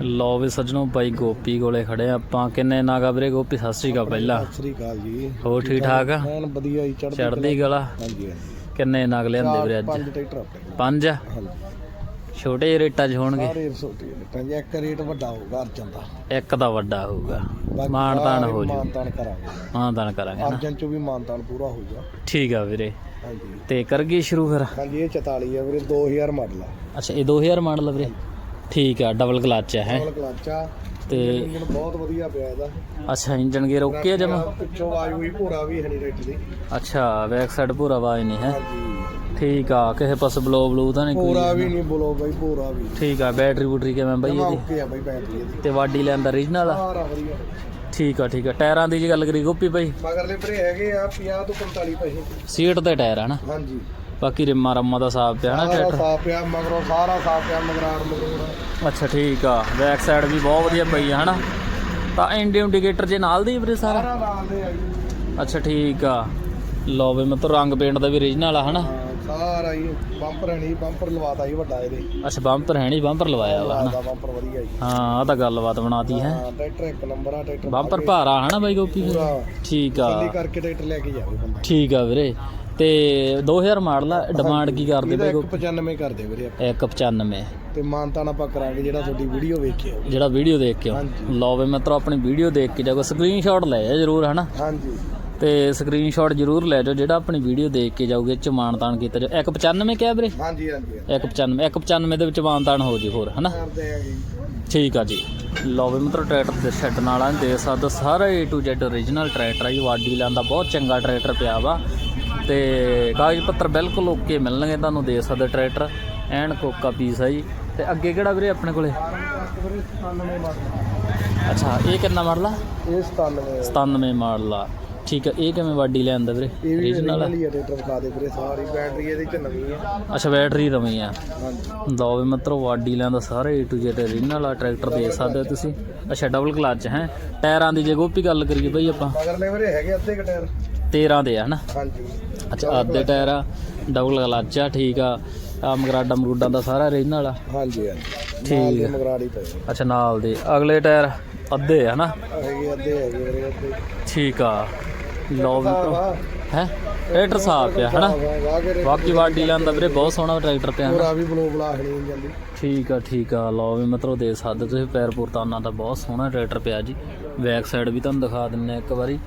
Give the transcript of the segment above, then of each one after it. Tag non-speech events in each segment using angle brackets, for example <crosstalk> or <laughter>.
ਲੋ ਵੀ ਸੱਜਣੋ ਬਾਈ ਗੋਪੀ ਕੋਲੇ ਖੜੇ ਆ। ਆਪਾਂ ਕਿੰਨੇ ਨਾਗਾ ਵੀਰੇ ਗੋਪੀ? ਸਤਿ ਸ੍ਰੀ ਅਕਾਲ ਪਹਿਲਾਂ। ਸਤਿ ਸ੍ਰੀ ਅਕਾਲ ਜੀ। ਹੋਰ ਠੀਕ ਠਾਕ ਆ? ਐਨ ਵਧੀਆ ਹੀ ਚੜ੍ਹਦੀ ਗਲਾ ਹਾਂਜੀ ਹਾਂਜੀ। ਕਿੰਨੇ ਨਗ ਲਿਆਂਦੇ ਵੀਰੇ ਅੱਜ? ਪੰਜ ਟਰੈਕਟਰ ਆਪਣੇ ਪੰਜ? ਆ? ਹਾਂਜੀ। ਛੋਟੇ ਰੇਟਾਂ 'ਚ ਹੋਣਗੇ। ਸਾਰੇ ਇੱਕ ਰੇਟ ਵੱਡਾ ਹੋਊਗਾ ਅਰਜਨ ਦਾ। ਇੱਕ ਤਾਂ ਵੱਡਾ ਹੋਊਗਾ। ਬਾਕੀ ਮਾਨਤਾਨ ਸਾਰੇ ਹੋ ਜੂ। ਮਾਨਤਾਨ ਕਰਾਂਗੇ। ਮਾਨਤਾਨ ਕਰਾਂਗੇ ਅਰਜਨ ਚ ਵੀ ਮਾਨਤਾਨ ਪੂਰਾ ਹੋਊਗਾ ਠੀਕ ਆ ਵੀਰੇ। ਹਾਂਜੀ। ਤੇ ਕਰ ਸ਼ੁਰੂ ਫਿਰ? ਹਾਂਜੀ ਇਹ 44 ਆ ਵੀਰੇ 2000 ਮਾਡਲ ਆ। ਅੱਛਾ ਇਹ 2000 ਮਾਡਲ ਵੀਰੇ? ਠੀਕ ਆ ਡਬਲ ਕਲਚ ਹੈ? ਕੋਲ ਕਲਾਚਾ ਤੇ ਇੰਜਨ ਬਹੁਤ ਵਧੀਆ ਪਿਆ ਇਹਦਾ। ਅੱਛਾ ਇੰਜਨ ਗੇਅਰ ਓਕੇ ਆ ਜਮਾ ਪਿੱਛੋਂ ਆਵਾਜ਼ ਹੋਈ ਭੂਰਾ ਵੀ ਹੈ ਨਹੀਂ ਰੇਟ ਦੀ। ਅੱਛਾ ਬੈਕ ਸਾਈਡ ਪੂਰਾ ਆਵਾਜ਼ ਨਹੀਂ ਹੈ? ਠੀਕ ਆ ਕਿਸੇ ਪਾਸ ਬਲੋ ਬਲੂ ਤਾਂ ਨਹੀਂ ਕੋਈ? ਭੂਰਾ ਵੀ ਨਹੀਂ ਬੋਲੋ ਬਾਈ ਭੂਰਾ ਵੀ। ਠੀਕ ਆ ਬੈਟਰੀ ਬੂਟਰੀ ਕਿਵੇਂ ਬਈ ਇਹਦੀ? ਓਕੇ ਆ ਬਾਈ ਬੈਟਰੀ ਇਹਦੀ। ਤੇ ਵਾਡੀ ਲੈਂਦਾ ਰੀਜਨਲ ਆ? ਸਾਰਾ ਵਧੀਆ। ਠੀਕ ਆ ਠੀਕ ਆ। ਟਾਇਰਾਂ ਦੀ ਜੇ ਗੱਲ ਕਰੀ ਗੋਪੀ ਭਾਈ ਮਗਰਲੇ ਭਰੇ ਹੈਗੇ ਆ 50 ਤੋਂ 45 ਪੈਸੇ। ਸੀਟ ਤੇ ਟਾਇਰ ਆ ਨਾ? ਹਾਂਜੀ। ਬਾਕੀ ਰਿਮਾ ਰਮਾ ਦਾ ਸਾਫ਼ ਪਿਆ ਨਾ ਸਾਰਾ ਟਰੈਕਟਰ? ਸਾਫ਼ ਪਿਆ ਮਗਰੋਂ ਸਾਰਾ ਸਾਫ਼ ਪਿਆ ਮਗਰਾੜ ਮਗਰੋੜ। ਅੱਛਾ ਠੀਕ ਆ। ਬੈਕ ਸਾਈਡ ਵੀ ਬਹੁਤ ਵਧੀਆ ਪਈ ਆ ਹਨਾ? ਤਾਂ ਇੰਡੀ ਇੰਡੀਕੇਟਰ ਜੇ ਨਾਲ ਦੀ ਵੀਰੇ ਸਾਰਾ? ਸਾਰਾ ਨਾਲ ਦੇ ਆ ਜੀ। ਅੱਛਾ ਠੀਕ ਆ। ਲਓ ਵੀ ਮਤਲਬ ਰੰਗ ਪੇਂਟ ਦਾ ਵੀ ਰੀਜਨਲ ਆ ਹਨਾ? ਹਾਂ, ਸਾਰਾ ਹੀ ਬੰਪਰ ਨਹੀਂ ਬੰਪਰ ਲਵਾਤਾ ਜੀ ਵੱਡਾ ਇਹਦੇ। ਅੱਛਾ ਬੰਪਰ ਹੈ ਨਹੀਂ ਬੰਪਰ ਲਵਾਇਆ ਵਾ ਹਨਾ? ਦਾ ਬੰਪਰ ਵਧੀਆ ਜੀ। ਹਾਂ ਆ ਤਾਂ ਗੱਲਬਾਤ ਬਣਾਤੀ ਹੈ? ਹਾਂ ਟਰੈਕਟਰ ਇੱਕ ਨੰਬਰ ਆ ਟਰੈਕਟਰ ਬੰਪਰ ਭਾਰਾ ਹਨਾ ਬਾਈ ਗੋਪੀ? ਪੂਰਾ। ਠੀਕ ਆ। ਥੱਲੇ ਕਰਕੇ ਟਰੈਕਟਰ ਲੈ ਕੇ ਜਾਵੇ ਬੰਦਾ। ਠੀਕ ਆ ਵੀਰੇ। ਤੇ 2000 ਮਾਡਲ ਆ ਡਿਮਾਂਡ ਕੀ ਕਰਦੇ ਬਾਈ ਗੋਪੀ 195 ਕਰਦੇ ਵੀਰੇ ਆਪਾਂ। 195 ਤੇ ਮਾਨਤਾਨ ਆਪਾਂ ਕਰਾਂਗੇ ਜਿਹੜਾ ਤੁਹਾਡੀ ਵੀਡੀਓ ਵੇਖਿਓ। ਜਿਹੜਾ ਵੀਡੀਓ ਦੇਖ ਕੇ ਹਾਂਜੀ। ਲਓ ਵੀ ਮਿੱਤਰੋ ਆਪਣੀ ਵੀਡੀਓ ਦੇਖ ਕੇ ਜਾਓ। ਸਕਰੀਨਸ਼ਾਟ ਲੈ ਜਾ ਜਰੂਰ ਹਨਾ? ਹਾਂਜੀ। ਤੇ ਸਕਰੀਨਸ਼ਾਟ ਜਰੂਰ ਲੈ ਜਾਓ ਜਿਹੜਾ ਆਪਣੀ ਵੀਡੀਓ ਦੇਖ ਕੇ ਜਾਓਗੇ ਚ ਮਾਨਤਾਨ ਕੀਤਾ ਜਾਓ। 195 ਕਿਹਾ ਵੀਰੇ? ਹਾਂਜੀ ਹਾਂਜੀ। 195 195 ਦੇ ਵਿੱਚ ਮਾਨਤਾਨ ਹੋ ਜੂ ਹੋਰ ਹਨਾ? ਕਰਦੇ ਆ ਜੀ। ਠੀਕ ਆ ਜੀ। ਲਓ ਵੀ ਮਿੱਤਰੋ ਟਰੈਕਟਰ ਦੇ ਸੈੱਟ ਨਾਲ ਆ ਦੇ ਸਕਦੇ ਹੋ ਸਾਰਾ A to Z origignal tractor ਆ ਜੀ। ਵਾਡੀ ਲੈਂਦਾ ਬਹੁਤ ਚੰਗਾ ਟਰੈਕਟਰ ਪਿਆ ਵਾ। ਤੇ ਕਾਗਜ਼ ਪੱਤਰ ਬਿਲਕੁਲ ਓਕੇ ਮਿਲਣਗੇ ਤੁਹਾਨੂੰ ਦੇ ਸਕਦੇ ਟਰੈਕਟਰ ਐਨ ਕੋਕਾ ਪੀਸ ਆ ਜੀ। ਤੇ ਅੱਗੇ ਕਿਹੜਾ ਵੀਰੇ ਆਪਣੇ ਕੋਲੇ? ਵੀਰੇ 97 ਮਾਡਲ ਅੱਛਾ ਇਹ ਕਿੰਨਾ ਮਾਡਲ ਇਹ 97 97 ਮਾਡਲ ਠੀਕ ਆ ਇਹ ਕਿਵੇਂ ਵਾਡੀ ਲੈਂਦਾ ਵੀਰੇ? ਇਹ ਵੀ origignal ਆ? original ਹੀ ਆ ਟਰੈਕਟਰ ਦਿਖਾ ਦੇ ਵੀਰੇ ਸਾਰੀ ਬੈਟਰੀ ਇਹਦੇ ਚ ਨਵੀਂ ਆ। ਅੱਛਾ ਬੈਟਰੀ ਰਵੀ ਆ। ਹਾਂਜੀ। ਲਓ ਵੀ ਮਤਲਬ ਵਾਡੀ ਲੈਂਦਾ ਸਾਰਾ A to Z origignal ਆ ਟਰੈਕਟਰ ਦੇ ਸਕਦੇ ਹੋ ਤੁਸੀਂ। ਅੱਛਾ ਡਬਲ ਕਲਚ ਹੈ। ਟਾਇਰਾਂ ਦੀ ਜੇ ਗੋਪੀ ਗੱਲ ਕਰੀਏ ਬਈ ਆਪਾਂ। ਮਗਰਲੇ ਵੀਰੇ ਹੈਗੇ ਅੱਧੇ ਕ ਟਾਇਰ। 13 ਦੇ ਆ ਹਨਾ? ਹਾਂਜੀ। ਅੱਛਾ ਅੱਧੇ ਟਾਇਰ ਆ ਡਬਲ ਕਲਚ ਆ ਠੀਕ ਆ। ਆ ਮਗਰਾਡਾ ਮਰੂਡਾਂ ਦਾ ਸਾਰਾ origignal ਆ ਹਾਂਜੀ ਹਾਂਜੀ। ਠੀਕ ਦੇ ਆ। ਮਗਰਾੜੀ ਪਏ ਅੱਛਾ ਨਾਲ ਦੇ। ਅਗਲੇ ਟਾਇਰ ਅੱਧੇ ਆ ਹਨਾ? ਹੈਗੇ ਅੱਧੇ ਹੈਗੇ ਵੀਰੇ ਅੱਧੇ। ਠੀਕ ਆ। ਵੀ ਹੈ? ਟਰੈਕਟਰ ਸਾਫ਼ ਪਿਆ ਹਨਾ? ਬਾਕੀ ਵਾਡੀ ਲੈਂਦਾ ਵੀਰੇ ਬਹੁਤ ਸੋਹਣਾ ਟਰੈਕਟਰ ਪਿਆ ਪੂਰਾ ਵੀ ਬਲੋ ਬਲਾ ਹਣੀ ਜਾਂਦੀ। ਠੀਕ ਆ ਠੀਕ ਆ। ਲਓ ਵੀ ਮਤਲਬ ਦੇ ਸਕਦੇ ਤੁਸੀਂ ਪੈਰ ਪੁਰਤਾਨਾ ਦਾ ਬਹੁਤ ਸੋਹਣਾ ਟਰੈਕਟਰ ਪਿਆ ਜੀ। ਬੈਕ ਸਾਈਡ ਵੀ ਤੁਹਾਨੂੰ ਦਿਖਾ ਦਿੰਨੇ ਆ ਇੱਕ ਵਾਰੀ।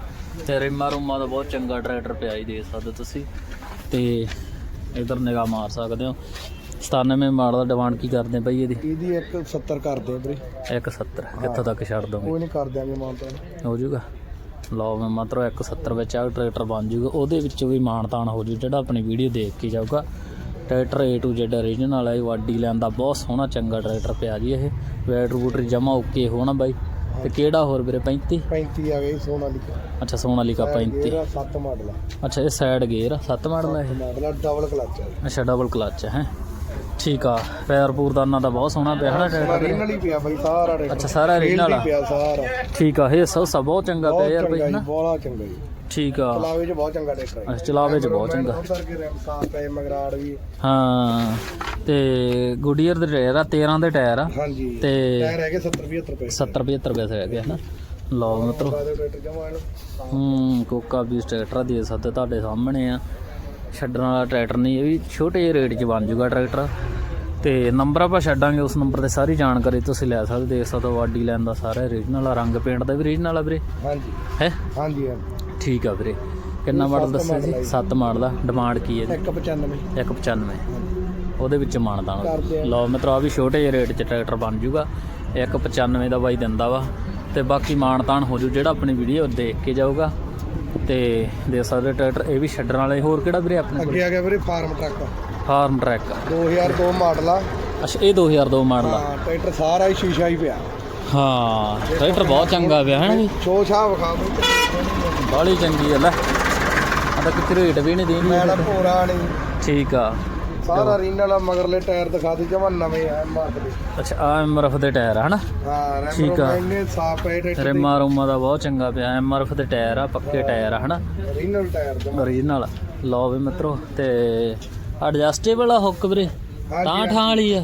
ਤੇ ਰਿਮਾ ਰੁਮਾ ਦਾ ਬਹੁਤ ਚੰਗਾ ਟਰੈਕਟਰ ਪਿਆ ਜੀ ਦੇ ਸਕਦੇ ਤੁਸੀਂ। ਤੇ ਇਧਰ ਨਿਗਾਹ ਮਾਰ ਸਕਦੇ ਹੋ। 97 ਮਾਡਲ ਦਾ ਡਿਮਾਂਡ ਕੀ ਕਰਦੇ ਭਾਈ ਇਹਦੀ? ਇਹਦੀ ਇੱਕ 70 ਕਰਦੇ ਵੀਰੇ। 170 ਕਿੱਥੋਂ ਤੱਕ ਛੱਡ ਦੋਗੇ। ਕੋਈ ਨਹੀਂ ਕਰ ਦਿਆਂਗੇ ਮਾਨਤਾ ਹੋ ਜਾਊਗਾ। ਲਓ ਮੈਂ ਮਤਲਬ 170 ਵਿੱਚ ਆ ਟਰੈਕਟਰ ਬਣ ਜਾਊਗਾ। ਉਹਦੇ ਵਿੱਚੋਂ ਵੀ ਮਾਨਤਾਨ ਹੋ ਜੂ ਜਿਹੜਾ ਆਪਣੀ ਵੀਡੀਓ ਦੇਖ ਕੇ ਜਾਊਗਾ। Tractor A to Z original ਹੈ ਵਾਡੀ ਲੈਣ ਦਾ ਬਹੁਤ ਸੋਹਣਾ ਚੰਗਾ ਟਰੈਕਟਰ ਪਿਆ ਜੀ ਇਹ। ਬੈਟਰੀ ਬੂਟਰੀ ਜਮਾ ਓਕੇ ਹੋਣਾ ਬਾਈ। ਤੇ ਕਿਹੜਾ ਹੋਰ ਵੀਰੇ 35 35 ਆ ਗਈ ਸੋਨਾ ਲਿਖਾ ਅੱਛਾ ਸੋਨਾਲੀਕਾ 35 ਇਹਦਾ 7 ਮਾਡਲ ਆ। ਅੱਛਾ ਇਹ ਸਾਈਡ ਗੇਅਰ 7 ਮਾਡਲ ਹੈ ਇਹ? ਮਾਡਲ ਆ ਡਬਲ ਕਲਚ ਆ। ਅੱਛਾ ਡਬਲ ਕਲਚ ਹੈ। ਠੀਕ ਆ ਪੈਰ ਪੂਰਦਾਨਾ ਦਾ ਬਹੁਤ ਸੋਹਣਾ ਪਿਆ ਹਨਾ ਟਰੈਕਟਰ original ਹੀ ਪਿਆ ਬਾਈ ਸਾਰਾ ਅੱਛਾ ਸਾਰਾ original ਆ ਪਿਆ ਸਾਰਾ। ਠੀਕ ਆ ਇਹ ਸੌਸਾ ਬਹੁਤ ਚੰਗਾ ਪਿਆ ਯਾਰ ਬਾਈ ਹਨਾ? ਬਹੁਤ ਚੰਗਾ ਜੀ। ਠੀਕ ਆ। ਚਲਾਵੇ ਚ ਬਹੁਤ ਚੰਗਾ ਟਰੈਕਟਰ ਹੈ ਅੱਛਾ ਚਲਾਵੇ ਚ ਬਹੁਤ ਚੰਗਾ। ਉਧਰ ਕੇ ਰੈਮ ਸਾਫ਼ ਪਏ ਮਗਰਾੜ ਵੀ। ਹਾਂ ਤੇ ਗੁਡੀਅਰ ਦੇ ਟਾਇਰ ਆ 13 ਦੇ ਟਾਇਰ ਆ। ਹਾਂਜੀ ਤੇ ਟਾਇਰ ਹੈਗੇ 70 75 ਰੁਪਏ 70 75 ਪੈਸੇ ਹੈਗੇ ਹਨਾ ਲਓ ਮਿੱਤਰੋ। ਬਾਦੇ ਟਰੈਕਟਰ ਜਮਾ ਇਹਨੂੰ। ਹੂੰ ਕੋਕਾ ਵੀ ਟਰੈਕਟਰ ਦੇ ਸਕਦੇ ਤੁਹਾਡੇ ਸਾਹਮਣੇ ਆ। ਛੱਡਣ ਵਾਲਾ ਟਰੈਕਟਰ ਨਹੀਂ ਇਹ ਵੀ ਛੋਟੇ ਜਿਹੇ ਰੇਟ 'ਚ ਬਣ ਜੂਗਾ ਟਰੈਕਟਰ। ਤੇ ਨੰਬਰ ਆਪਾਂ ਛੱਡਾਂਗੇ ਉਸ ਨੰਬਰ ਤੇ ਸਾਰੀ ਜਾਣਕਾਰੀ ਤੁਸੀਂ ਲੈ ਸਕਦੇ ਦੇਖ ਸਕਦੇ ਹੋ ਵਾਡੀ ਲੈਣ ਦਾ ਸਾਰਾ ਰੀਜਨਲ ਆ ਰੰਗ ਪੇਂਟ ਦਾ ਵੀ ਰੀਜਨਲ ਆ ਵੀਰੇ। ਹਾਂਜੀ। ਹੈ? ਹਾਂਜੀ ਹਾਂਜੀ। ਠੀਕ ਆ ਵੀਰੇ। ਕਿੰਨਾ ਮਾਡਲ ਦੱਸਿਆ ਜੀ? 7 ਮਾਡਲ ਆ ਡਿਮਾਂਡ ਕੀ ਹੈ 195 ਜੀ 195 ਉਹਦੇ ਵਿੱਚ ਮਾਨਦਾਨ। ਲਓ ਮਿੱਤਰੋ ਆ ਵੀ ਛੋਟੇ ਜਿਹੇ ਰੇਟ 'ਚ ਟਰੈਕਟਰ ਬਣ ਜੂਗਾ। 195 ਦਾ ਬਾਈ ਦਿੰਦਾ ਵਾ। ਤੇ ਬਾਕੀ ਮਾਨਤਾਨ ਹੋ ਜੂ। ਜਿਹੜਾ ਆਪਣੀ ਵੀਡੀਓ ਦੇਖ ਕੇ ਜਾਊਗਾ ਤੇ ਦੇ ਸਕਦੇ ਟਰੈਕਟਰ। ਇਹ ਵੀ ਛੱਡਣ ਵਾਲੇ। ਹੋਰ ਕਿਹੜਾ ਵੀਰੇ ਆਪਣੇ ਕੋਲ? ਅੱਗੇ ਆ ਗਿਆ ਵੀਰੇ farm truck. Farm track. 2002 model ਆ। ਅੱਛਾ ਇਹ 2002 ਮਾਡਲ ਆ। ਹਾਂ ਟਰੈਕਟਰ ਸਾਰਾ ਹੀ ਸ਼ੀਸ਼ਾ ਹੀ ਪਿਆ। ਹਾਂ ਟਰੈਕਟਰ ਬਹੁਤ ਚੰਗਾ ਪਿਆ ਹੈ ਨਾ ਸ਼ੋ ਸ਼ਾਹ ਵਿਖਾ ਬਈ ਬਾਲੀ ਚੰਗੀ ਆ ਲੈ। ਆ ਤਾਂ ਕਿਤੇ ਰੇਟ ਵੀ ਨਹੀਂ ਦੇਣੀ ਮੈਡਮ ਭੋਰਾ ਨਹੀਂ ਠੀਕ ਆ। ਸਾਰਾ ਰੀਨਲ ਆ ਮਗਰਲੇ ਟਾਇਰ ਦਿਖਾ ਦੇ ਜਮਾ ਨਵੇਂ ਆ ਮਾਰਕ ਦੇ। ਅੱਛਾ ਆ ਐਮਆਰਐਫ ਦੇ ਟਾਇਰ ਹਨਾ ਹਾਂ ਠੀਕ ਆ। ਇੰਨੇ ਸਾਫ਼ ਪਏ ਟਰੈਕਟਰ ਰਿਮਾ ਰੁਮਾ ਦਾ ਬਹੁਤ ਚੰਗਾ ਪਿਆ ਐਮਆਰਐਫ ਦੇ ਟਾਇਰ ਆ ਪੱਕੇ ਟਾਇਰ ਆ ਹਨਾ ਰੀਨਲ ਟਾਇਰ ਜਮਾ। ਓਰੀਜਨਲ ਲਓ ਵੀ ਮਿੱਤਰੋ ਤੇ ਐਡਜਸਟੇਬਲ ਆ ਹੁੱਕ ਵੀਰੇ। ਤਾਂ ਠਾਂ ਵਾਲੀ ਆ।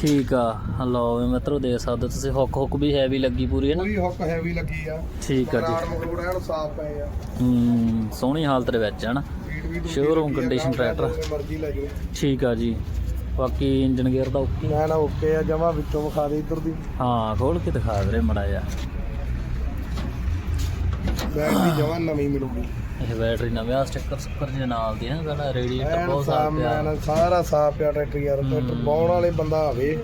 ਠੀਕ ਆ। ਲਓ ਵੀ ਮਿੱਤਰੋ ਦੇ ਸਕਦੇ ਹੋ। ਤੁਸੀਂ ਹੁੱਕ ਹੁੱਕ ਵੀ ਹੈਵੀ ਲੱਗੀ ਪੂਰੀ ਹੈ ਨਾ? ਪੂਰੀ ਹੁੱਕ ਹੈਵੀ ਲੱਗੀ ਆ। ਠੀਕ ਆ ਜੀ। ਮਗਰੂੜ ਐਨ ਸਾਫ਼ ਪਏ ਆ। ਹੂੰ ਸੋਹਣੀ ਹਾਲਤ ਦੇ ਵਿੱਚ ਹੈ ਨਾ? ਮਰਜ਼ੀ ਲੈ ਜਾਓ। ਠੀਕ ਆ ਜੀ। ਬਾਕੀ ਇੰਜਨ ਗੇਅਰ ਦਾ ਓਕੇ? ਮੈਂ ਨਾ ਓਕੇ ਆ। ਜਮਾ ਵਿੱਚੋਂ ਵਿਖਾ ਦੇ ਇੱਧਰ ਦੀ। ਹਾਂ ਖੋਲ ਕੇ ਦਿਖਾ ਵੀਰੇ ਮੜਾ ਜਾ ਬੈਟਰੀ ਜਮਾ ਨਵੀਂ ਮਿਲੂਗੀ। ਇਹ ਬੈਟਰੀ ਨਵਾਂ ਸਟicker ਸੁੱਕਰ ਜੇ ਨਾਲ ਦੀ ਹੈ ਸਾਡਾ ਰੇਡੀਏਟਰ ਬਹੁਤ ਸਾਫ਼ ਪਿਆ। ਸਾਰਾ ਸਾਫ਼ ਪਿਆ ਟਰੈਕਟਰ ਯਾਰ ਟਰੈਕਟਰ ਬਾਉਣ ਵਾਲੇ ਬੰਦਾ ਆਵੇ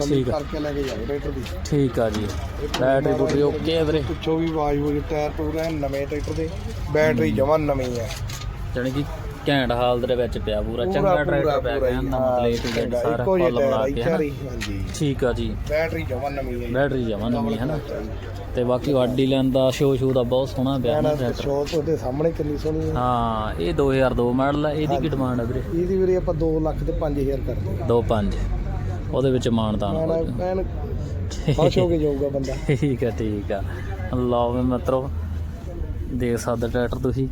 ਠੀਕ ਆ। ਕਰਕੇ ਲੈ ਕੇ ਜਾਵੇ ਟਰੈਕਟਰ ਦੀ। ਠੀਕ ਆ ਜੀ। ਬੈਟਰੀ ਬੁਟਰੀ ਓਕੇ ਹੈ ਵੀਰੇ। ਪਿੱਛੋਂ ਵੀ ਆਵਾਜ਼ ਹੋ ਟਾਇਰ ਟੂਰ ਨਵੇਂ ਟਰੈਕਟਰ ਦੇ ਬੈਟਰੀ ਜਮਾ ਨਵੀਂ ਆ। ਜਾਣੀ ਕਿ ਘੈਂਟ ਹਾਲਤ ਦੇ ਵਿੱਚ ਪਿਆ ਪੂਰਾ ਚੰਗਾ ਟਰੈਕਟਰ ਪਿਆ ਗਿਆ ਨਾ ਮਤਲਬ ਚੰਗਾ, ਸਾਰਾ ਮਿਲਾ ਟਾਇਰ ਕੇ ਆ, ਹਾਂਜੀ। ਠੀਕ ਆ ਜੀ। ਬੈਟਰੀ ਜਮਾ ਨਵੀਂ ਹੈ ਬੈਟਰੀ ਜਮਾ ਨਵੀਂ ਹੈ ਨਾ। ਤੇ ਬਾਕੀ ਵਾਡੀ ਲੈਣ ਦਾ ਸ਼ੋ ਸ਼ੂ ਦਾ ਬਹੁਤ ਸੋਹਣਾ ਪਿਆ ਨਾ ਟਰੈਕਟਰ ਸ਼ੋਪ ਉਹਦੇ ਸਾਹਮਣੇ ਕਿੰਨੀ ਸੋਹਣੀ ਹੈ। ਹਾਂ ਇਹ 2002 ਮਾਡਲ ਹੈ ਇਹਦੀ ਕੀ ਡਿਮਾਂਡ ਹੈ ਵੀਰੇ? ਇਹਦੀ ਵੀਰੇ ਆਪਾਂ 2 ਲੱਖ ਤੇ 5000 ਕਰਦੇ ਹਾਂ। 25 ਉਹਦੇ ਵਿੱਚ ਮਾਨਦਾਨ ਹੋ ਖੁਸ਼ ਹੋ ਕੇ ਜਾਊਗਾ ਬੰਦਾ। ਠੀਕ ਹੈ ਠੀਕ ਆ। ਲਓ ਮਿੱਤਰੋ ਦੇਖ ਸਕਦੇ ਟਰੈਕਟਰ ਤੁਸੀਂ।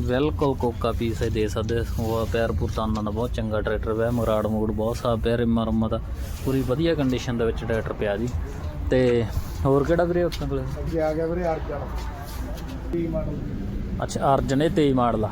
ਬਿਲਕੁਲ ਕੋਕਾ ਪੀਸ ਹੈ ਦੇ ਸਕਦੇ ਹੋ। ਉਹ ਪੈਰ ਪੁਰਤਾਨਾ ਦਾ ਬਹੁਤ ਚੰਗਾ ਟਰੈਕਟਰ ਹੈ ਮਰਾੜ ਮੋੜ ਬਹੁਤ ਸਾਫ਼ ਰੁਮਾ ਦਾ ਪੂਰੀ ਵਧੀਆ ਕੰਡੀਸ਼ਨ ਦੇ ਵਿੱਚ ਟਰੈਕਟਰ ਪਿਆ ਜੀ। ਤੇ ਹੋਰ ਕਿਹੜਾ ਵੀਰੇ ਆਪਣੇ ਕੋਲ? ਅੱਗੇ ਆ ਗਿਆ ਵੀਰੇ ਅਰਜਨ। ਮਾਡਲ। ਅੱਛਾ ਅਰਜਨ ਇਹ 23 ਮਾਡਲ ਆ।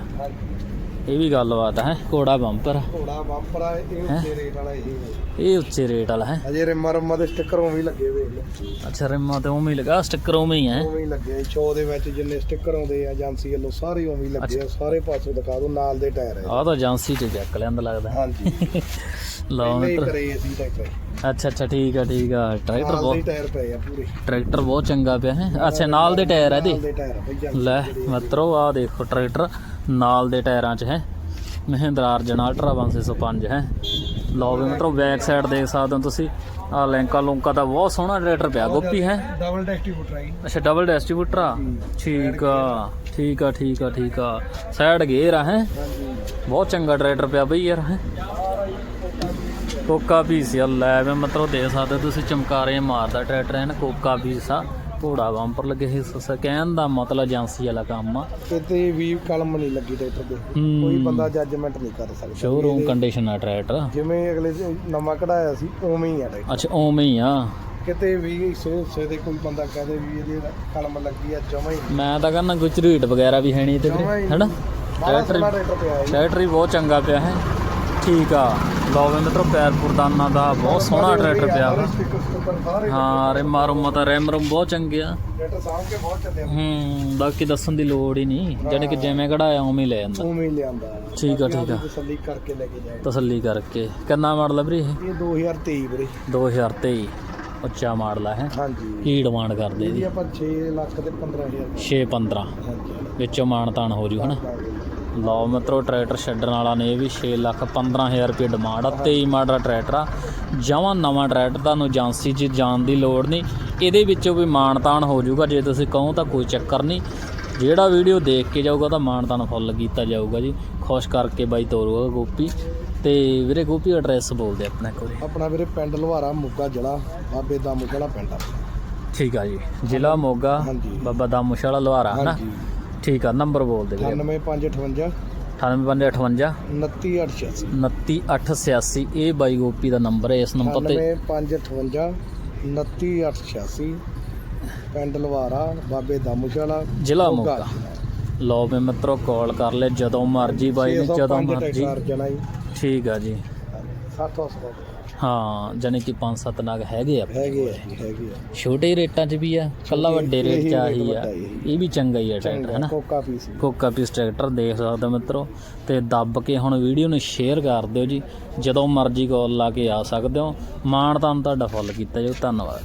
ਇਹ ਵੀ ਗੱਲਬਾਤ ਹੈ? ਕੋੜਾ ਬੰਪਰ ਘੋੜਾ ਬੰਪਰ ਆ ਇਹ ਉੱਚੇ ਰੇਟ ਵਾਲਾ ਇਹ ਹੈ ਇਹ ਉੱਚੇ ਰੇਟ ਵਾਲਾ ਹੈ? ਅਜੇ ਰਿਮਾ ਰਮਾ ਦੇ ਸਟicker ਉਵੇਂ ਹੀ ਲੱਗੇ ਵੇਖ ਲਓ ਅੱਛਾ ਰਿਮਾ ਤੇ ਉਵੇਂ ਹੀ ਲਗਾ ਸਟicker ਉਵੇਂ ਹੀ ਹੈ? ਉਵੇਂ ਹੀ ਲੱਗੇ ਸ਼ੋ ਦੇ ਵਿੱਚ ਜਿੰਨੇ ਸਟicker ਆਉਂਦੇ ਆ ਏਜੰਸੀ ਵੱਲੋਂ ਸਾਰੇ ਉਵੇਂ ਹੀ ਲੱਗੇ ਆ ਸਾਰੇ ਪਾਸੋਂ ਦਿਖਾ ਦੋ ਨਾਲ ਦੇ ਟਾਇਰ ਹੈ ਆਹ ਤਾਂ ਏਜੰਸੀ ਚ ਚੱਕ ਲੈਂਦਾ ਲੱਗਦਾ ਹਾਂਜੀ। <laughs> ਲਓ ਪਹਿਲੇ ਹੀ ਮਿੱਤਰ। ਕਰੇ ਅਸੀਂ ਟਰੈਕਟਰ। ਅੱਛਾ ਅੱਛਾ ਠੀਕ ਆ ਠੀਕ ਆ। ਟਰੈਕਟਰ ਨਾਲ ਦੇ ਬਹੁਤ ਟਾਇਰ ਪਏ ਆ ਪੂਰੇ। ਟਰੈਕਟਰ ਬਹੁਤ ਚੰਗਾ ਪਿਆ ਹੈ? ਅੱਛਾ ਨਾਲ ਦੇ ਟਾਇਰ ਆ ਨਾਲ ਇਹਦੇ ਦੇ ਟਾਇਰ ਆ ਏਜੰਸੀ ਲੈ। ਮਿੱਤਰੋ ਆ ਦੇਖੋ ਟਰੈਕਟਰ। ਨਾਲ ਦੇ ਟਾਇਰਾਂ 'ਚ ਹੈ। ਮਹਿੰਦਰਾ ਅਰਜਨ ਅਲਟਰਾ 1605 ਹੈ। ਲਓ ਵੀ ਮਿੱਤਰੋ ਬੈਕ ਸਾਈਡ ਦੇਖ ਸਕਦੇ ਹੋ ਤੁਸੀਂ। ਆ ਲੈਂਕਾ ਲੁੰਕਾ ਦਾ ਬਹੁਤ ਸੋਹਣਾ ਟਰੈਕਟਰ ਪਿਆ ਗੋਪੀ ਹੈ। ਡਬਲ ਡਿਸਟ੍ਰੀਬਿਊਟਰ ਆਈ ਅੱਛਾ ਡਬਲ ਡਿਸਟ੍ਰੀਬਿਊਟਰ ਆ ਠੀਕ ਆ ਠੀਕ ਆ ਠੀਕ ਆ ਠੀਕ ਆ। ਸਾਈਡ ਗੇਅਰ ਆ ਹੈ? ਬਹੁਤ ਚੰਗਾ ਟਰੈਕਟਰ ਪਿਆ ਬਈ ਯਾਰ ਹੈ? ਕੋਕਾ ਪੀਸ ਆ ਲੈ ਮੈਂ ਮਤਲਬ ਦੇ ਸਕਦੇ ਹੋ ਤੁਸੀਂ ਚਮਕਾਰੇ ਮਾਰਦਾ ਟਰੈਕਟਰ ਹੈ? ਨਾ ਕੋਕਾ ਪੀਸ ਆ। ਘੋੜਾ ਬੰਪਰ ਲੱਗੇ ਸੀ ਸ- ਸ- ਕਹਿਣ ਦਾ ਮਤਲਬ ਏਜੰਸੀ ਵਾਲਾ ਕੰਮ ਆ। ਕਿਤੇ ਵੀ ਕਲਮ ਨਹੀਂ ਲੱਗੀ ਟਰੈਕਟਰ ਦੇ ਹੂੰ। ਕੋਈ ਬੰਦਾ ਜੱਜਮੈਂਟ ਨਹੀਂ ਕਰ ਸਕਦਾ। ਸ਼ੋਰੂਮ ਇਹਦੇ- ਕੰਡੀਸ਼ਨ ਆ ਟਰੈਕਟਰ। ਜਿਵੇਂ ਅਗਲੇ ਦਿਨ ਨਵਾਂ ਕਢਾਇਆ ਸੀ ਉਵੇਂ ਹੀ ਆ ਟਰੈਕਟਰ। ਅੱਛਾ ਉਵੇਂ ਹੀ ਆ। ਕਿਤੇ ਵੀ ਸੇ ਸੇ ਦੇ ਕੋਈ ਬੰਦਾ ਕਹਦੇ ਵੀ ਇਹਦੇ ਕਲਮ ਲੱਗੀ ਆ ਜਮਾ ਹੀ। ਮੈਂ ਤਾਂ ਕਹਿੰਦਾ ਕੋਈ ਝਰੀਟ ਵਗੈਰਾ ਵੀ ਹੈ ਨਹੀਂ ਤੇ ਜਮਾਂ ਹੀ ਵੀਰੇ ਹੈਨਾ ਬਾਹਲਾ ਟਰੈਕਟਰ ਸੋਹਣਾ ਟਰੈਕਟਰ ਪਿਆ ਹੈ ਟਰੈਕਟਰ ਹੀ ਬਹੁਤ ਚੰਗਾ ਪਿਆ ਹੈ। ਠੀਕ ਆ। ਲਓ ਵੀ ਮਿੱਤਰੋ ਪੈਰ ਪੁਰਦਾਨਾ ਦਾ ਬਹੁਤ ਸੋਹਣਾ ਟਰੈਕਟਰ ਪਿਆ ਵਾ। ਹਾਂ ਰਿਮਾ ਰੁਮਾ ਤਾਂ ਰੈਮ ਰੁਮ ਬਹੁਤ ਚੰਗੇ ਆ। ਟਰੈਕਟਰ ਸਾਂਭ ਕੇ ਬਹੁਤ ਚੱਲੇ ਹੂੰ ਬਾਕੀ ਦੱਸਣ ਦੀ ਲੋੜ ਹੀ ਨਹੀਂ। ਜਾਣੀ ਕਿ ਜਿਵੇਂ ਕਢਾਇਆ ਉਵੇਂ ਹੀ ਲੈ ਜਾਂਦਾ। ਉਵੇਂ ਹੀ ਲਿਆਂਦਾ ਠੀਕ ਆ, ਠੀਕ ਆ। ਤਸੱਲੀ ਕਰਕੇ ਲੈ ਕੇ ਜਾਏ। ਤਸੱਲੀ ਕਰਕੇ। ਕਿੰਨਾ ਮਾਡਲ ਆ ਵੀਰੇ ਇਹ? ਇਹ 2023 ਵੀਰੇ। 2023 ਉੱਚਾ ਮਾਡਲ ਹੈ? ਹਾਂਜੀ। ਕੀ ਡਿਮਾਂਡ ਕਰਦੇ ਇਹਦੀ ਜੀ ਆਪਾਂ 6 ਲੱਖ ਤੇ 15000 6 15 ਹਾਂਜੀ। ਵਿੱਚੋਂ ਮਾਨਤਾਨ ਹੋ ਜੂ ਹਨਾ? ਲਓ ਮਿੱਤਰੋ ਟਰੈਕਟਰ ਛੱਡਣ ਵਾਲਾ ਨੇ ਇਹ ਵੀ 6 ਲੱਖ 15000 ਰੁਪਏ ਡਿਮਾਂਡ ਆ। 23 ਮਾਡਲ ਟਰੈਕਟਰ ਆ। ਜਮਾਂ ਨਵਾਂ ਟਰੈਕਟਰ ਤੁਹਾਨੂੰ ਏਜੰਸੀ 'ਚ ਜਾਣ ਦੀ ਲੋੜ ਨਹੀਂ। ਇਹਦੇ ਵਿੱਚੋਂ ਵੀ ਮਾਨਤਾਨ ਹੋ ਜਾਊਗਾ। ਜੇ ਤੁਸੀਂ ਕਹੋ ਤਾਂ ਕੋਈ ਚੱਕਰ ਨਹੀਂ। ਜਿਹੜਾ ਵੀਡੀਓ ਦੇਖ ਕੇ ਜਾਊਗਾ ਤਾਂ ਮਾਨਤਾਨ ਫੁੱਲ ਕੀਤਾ ਜਾਊਗਾ ਜੀ। ਖੁਸ਼ ਕਰਕੇ ਬਾਈ ਤੋਰੂਗਾ ਗੋਪੀ। ਤੇ ਵੀਰੇ ਗੋਪੀ ਐਡਰੈਸ ਬੋਲਦੇ ਆਪਣੇ ਕੋਲੇ। ਆਪਣਾ ਵੀਰੇ ਪਿੰਡ ਲਵਾਰਾ ਮੁੱਗਾ ਜ਼ਿਲ੍ਹਾ ਬਾਬੇ ਦਾ ਮੁੱਗਲਾ ਪਿੰਡ ਆ। ਠੀਕ ਆ ਜੀ। ਜ਼ਿਲ੍ਹਾ ਮੋਗਾ। ਬਾਬਾ ਦਾਮੂਸ਼ਾਲਾ ਲੋਹਾਰਾ ਹਨਾ? ਹਾਂਜੀ। ਠੀਕ ਆ ਨੰਬਰ ਬੋਲਦੇ ਵੀਰੇ 98558 9858 29886 29886 ਇਹ ਬਾਈ ਗੋਪੀ ਦਾ ਨੰਬਰ ਹੈ ਇਸ ਨੰਬਰ ਤੇ। 98558 29886 ਪਿੰਡ ਲਵਾਰਾ ਬਾਬੇ ਦਾਮੂਸ਼ਾਲਾ ਜ਼ਿਲ੍ਹਾ ਮੋਗਾ। ਲਓ ਵੀ ਮਿੱਤਰੋ ਕਾਲ ਕਰ ਲੈ ਜਦੋਂ ਮਰਜ਼ੀ ਬਾਈ ਨੂੰ ਜਦੋਂ ਮਰਜ਼ੀ। ਠੀਕ ਆ ਜੀ। 700 ਸੌ ਹਾਂ ਜਾਣੀ ਕਿ 5-7 ਨਗ ਹੈਗੇ ਆ। ਹੈਗੇ ਆ ਜੀ, ਹੈਗੇ ਆ। ਛੋਟੇ ਰੇਟਾਂ 'ਚ ਵੀ ਆ ਕੱਲਾ ਵੱਡੇ ਰੇਟ 'ਚ ਆਹੀ ਆ। ਇਹੀ। ਵੀ ਚੰਗਾ ਹੀ ਆ ਟਰੈਕਟਰ ਹੈ ਨਾ ਕੋਕਾ ਪੀਸ ਕੋਕਾ ਪੀਸ ਟਰੈਕਟਰ ਦੇਖ ਸਕਦੇ ਹੋ ਮਿੱਤਰੋ। ਤੇ ਦੱਬ ਕੇ ਹੁਣ ਵੀਡੀਓ ਨੂੰ ਸ਼ੇਅਰ ਕਰ ਦਿਓ ਜੀ। ਜਦੋਂ ਮਰਜ਼ੀ ਕਾਲ ਲਾ ਕੇ ਆ ਸਕਦੇ ਹੋ। ਮਾਣ ਤਾਂ ਤੁਹਾਡਾ ਫੁੱਲ ਕੀਤਾ ਜਾਊ ਧੰਨਵਾਦ।